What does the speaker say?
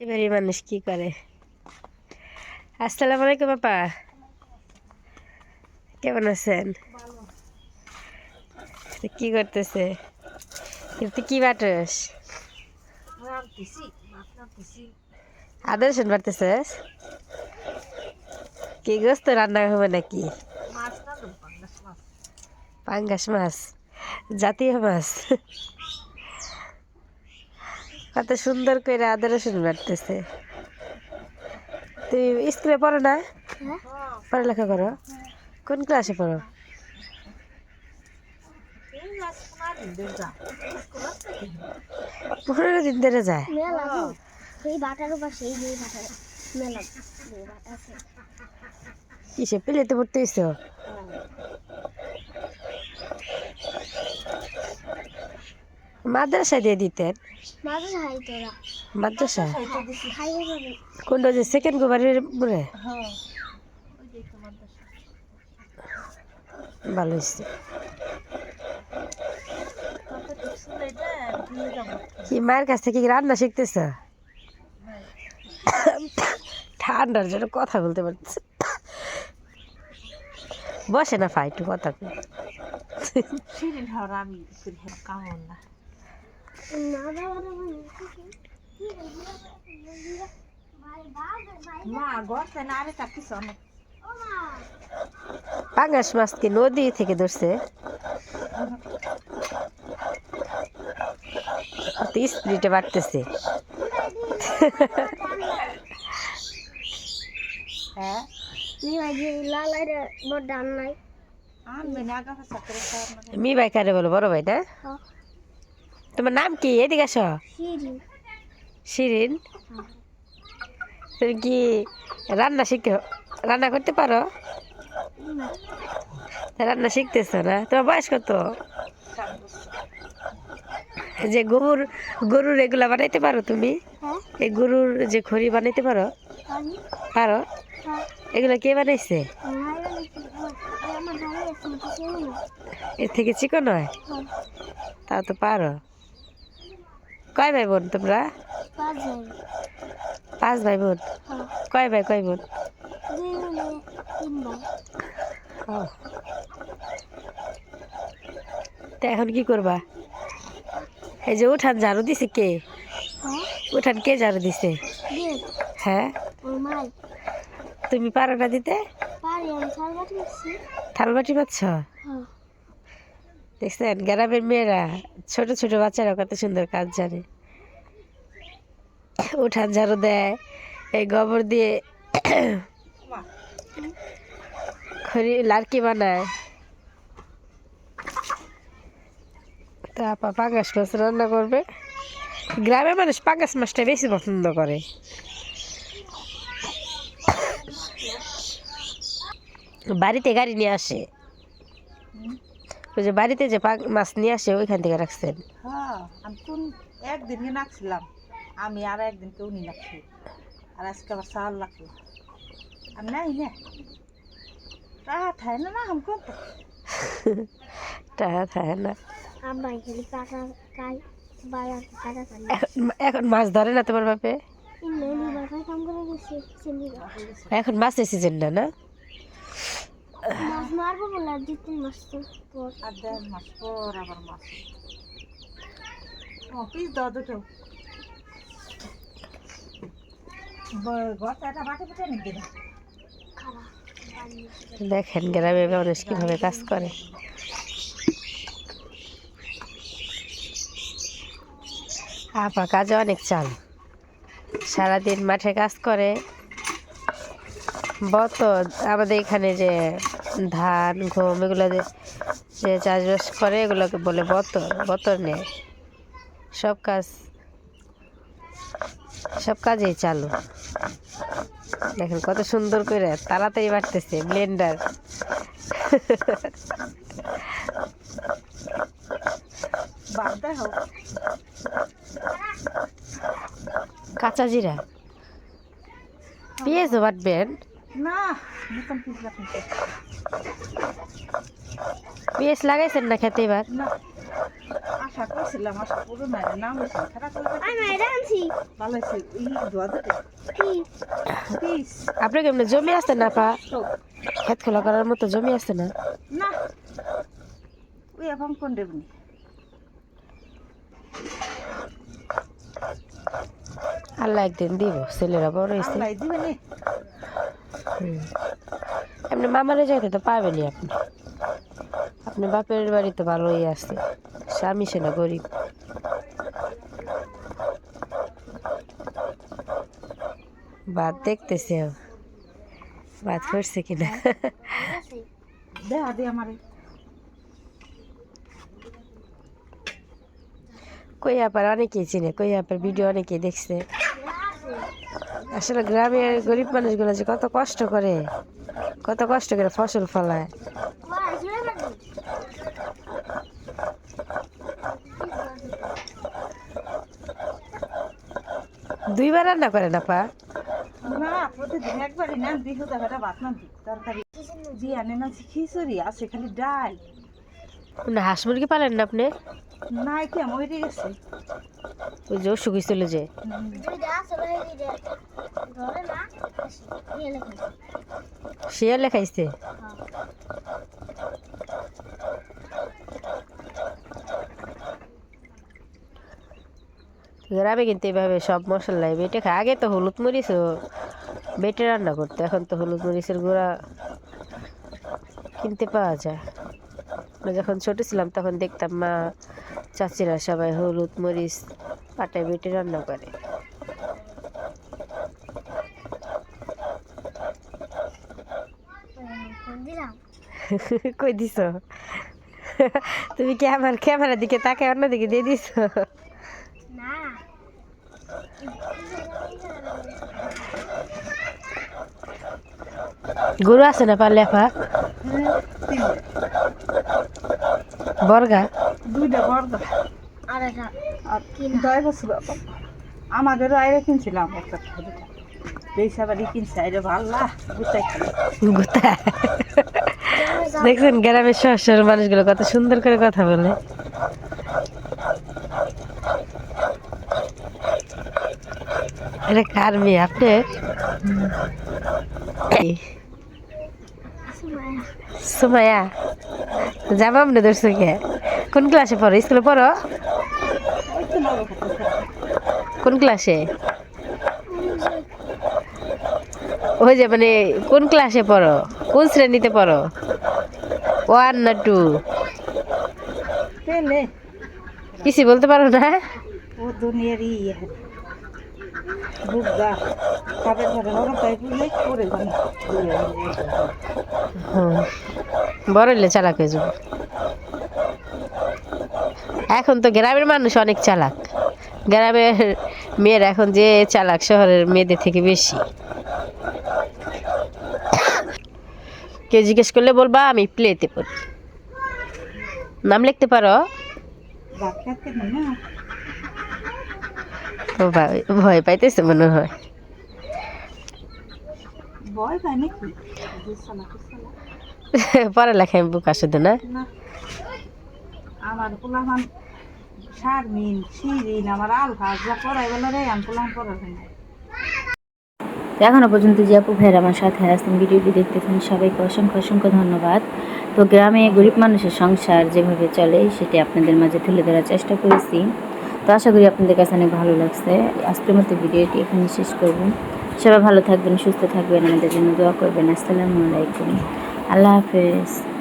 এবারে মানুষ কি করে? আসসালামু আলাইকুম বাপা কেমন আছেন? কি করতেছে? কিন্তু কি বাটস? আদর্শন বাড়তেছিস কি গোস্ত রান্না হবে নাকি? পাঙ্গাস মাছ জাতীয় মাছ। কত সুন্দর করে আদা রসুন বাড়তেছে। তুমি স্কুলে পড়ো না? পড়ালেখা করো? কোন ক্লাসে পড়ো? পনেরো দিন ধরে যায়। কিসে পেলে তো সেই বাটার উপর সেই দুই বাটার মেলা দুই বাটা আছে কিসে পেলেতে পড়তে মাদ্রাসা দিয়ে দিতেন? মাদ্রাসা কোনটা যে সেকেন্ড গোবারের মনে ভালো হয়েছে। কি মায়ের কাছ থেকে কি রান্না শিখতেছ? ঠান্ডার জন্য কথা বলতে পারছি বসে না ফাই একটু কথা পাঙ্গাস মাছ কি নদী থেকে ধরছে? স্প্রিটে বাড়তেছে। হ্যাঁ? মি ভাই কারে বলো বড় ভাই না হ্যাঁ। তোমার নাম কি? এদিকে আসো। শিরিন। তুমি কি রান্না শিখো রান্না করতে পারো? রান্না শিখতেছ না? তোমার বয়স কত? যে গরুর গরুর এগুলা বানাইতে পারো তুমি? হ্যাঁ। এই গরুর যে খড়ি বানাইতে পারো? পারো। এগুলো কে বানাইছে? এর থেকে চিকন হয়? হ্যাঁ। তা তো পারো। কয় ভাই বোন তোমরা? পাঁচ ভাই। বোন হ্যাঁ। কয় ভাই কয় বোন? তা এখন কি করবা? এই যে উঠান ঝাড়ু দিছে কে? হ্যাঁ। উঠান কে ঝাড়ু দিছে? হ্যাঁ। তুমি পারো না দিতে থালবাটি পাচ্ছ? দেখছেন, গ্রামের মেয়েরা, ছোট ছোট বাচ্চারা কত সুন্দর কাজ জানে। উঠান ঝাড়ু দেয়, এই গোবর দিয়ে খড়ি, লাড়কি বানায়। তা আপা পাঙ্গাস মাছ রান্না করবে? গ্রামের মানুষ পাঙ্গাস মাছটা বেশি পছন্দ করে। বাড়িতে গাড়ি নিয়ে আসে। ওই যে বাড়িতে যে পাক মাছ নিয়ে আসে ওইখান থেকে রাখছেন? হ্যাঁ আমি কোন একদিন নিয়ে আমি আর একদিন কেউ নিয়ে রাখছি। আর আজকে আবার সাল লাগল আমি নাই না। রাত হয় না না আমকো? রাত হয় না। আমরা এখানে কাটা কাই এখন মাছ ধরে না তোমার বাপে? এখন মাছের সিজন না না? মাছ মারবো বলে আর দুই তিন মাস তো পর আর দেড় মাস পর আবার মাছ ও পিস দাও দুটো গড়টা বাটে বাটে নিতে না খারাপ দেখেন গ্রামে মানুষ কীভাবে কাজ করে। আপা কাজে অনেক চাল। সারাদিন মাঠে কাজ করে। বত আমাদের এখানে যে ধান, গম এগুলো যে চাষবাস করে, এগুলোকে বলে বতর বতর নেয় সব কাজ, সব কাজেই চালু। দেখেন কত সুন্দর করে তাড়াতাড়ি বাড়তেছে ব্লেন্ডার। কাঁচা জিরা। পেঁয়াজও বাটবেন। না নতুন পিস রাখুন পেঁয়াজ লাগাইছেন না খেতে এবার? না আশা করছিলাম আশা পুরো নাই নাম খারাপ করে আমি আনছি। ভালো হয়েছে ই ধোয়া দিতে। পিস আপনার কেমন জমি আছে না পা খেত খোলা করার মতো জমি আছে না? না। ওই এখন কোন দেবনি? আল্লাহ একদিন দিব ছেলেরা বড় হয়েছে। আল্লাহ দিবে নি এমনি মামারে যাইতে তো পাবেনই আপনি। আপনি বাপের বাড়ি তো ভালোই আছে স্বামী সে না গরিব। বাদ দেখতেছে। বাদ করছে কিনা। কই আপার অনেকেই চিনে কই আপার ভিডিও অনেকেই দেখছে। আসলে গ্রামের গরিব মানুষগুলো যে কত কষ্ট করে কত কষ্ট করে ফসল ফলায়। দুইবার রান্না করে না পা? না প্রতিদিন একবারই না দিহ দেখা ভাত না তরকারি। দিয়ে আনে না খিচুড়ি আছে খালি ডাল। না হাঁস মুরগি পালেন না আপনি? শিয়ালে খাইছে? গ্রামে কিন্তু এইভাবে সব মশলাই বেটে খায় আগে তো হলুদ মরিচও বেটে রান্না করতো, এখন তো হলুদ মরিচের গুঁড়া কিনতে পাওয়া যায়। যখন ছোট ছিলাম তখন দেখতাম মা চাচিরা সবাই হলুদ মরিচ পাটায় বেটে রান্না করে। কই দিছ? তুমি কি আমার ক্যামেরার দিকে তাকে অন্যদিকে দিয়ে দিছ? না। গরু আছে না পারলে আপা? বর্গা? দুইটা আর দয় বছর কিনছিলাম একটা কিনছে ভাল্লা গুতাই দেখছেন গ্রামের শহর মানুষগুলো কত সুন্দর করে কথা বলে। এটা কার মেয়ে? আপনি এই, সুমায়া। যাব আপনি ধরছো কে? কোন ক্লাসে পড়ো? স্কুলে পড়ো? কোন ক্লাসে? ওই যে মানে কোন ক্লাসে পড়ো? কোন শ্রেণীতে পড়ো? ওয়ান না টু? কিছু বলতে পারো না? ও দুনিয়ারই ইয়ে। বড় চালাক হয়ে যাব। এখন তো গ্রামের মানুষ অনেক চালাক। গ্রামের মেয়েরা এখন যে চালাক শহরের মেয়েদের থেকে বেশি। কেউ জিজ্ঞেস করলে বলবা আমি প্লেতে পড়ি। নাম লিখতে পারো? ভয় ভয় পাইতেছে মনে হয়। পড়ালেখায় বুক না। না। আমার শিরিন আমার এখনও পর্যন্ত যে আপু ভাইয়ের আমার সাথে আসতেন ভিডিওটি দেখতেছেন সবাইকে অসংখ্য অসংখ্য ধন্যবাদ। তো গ্রামে গরিব মানুষের সংসার যেভাবে চলে, সেটি আপনাদের মাঝে তুলে ধরার চেষ্টা করেছি। তো আশা করি আপনাদের কাছে অনেক ভালো লাগছে। আজকের মতো ভিডিওটি এখানে শেষ করব। সবাই ভালো থাকবেন, সুস্থ থাকবেন, আমাদের জন্য দোয়া করবেন। আসসালামু আলাইকুম। আল্লাহ হাফেজ।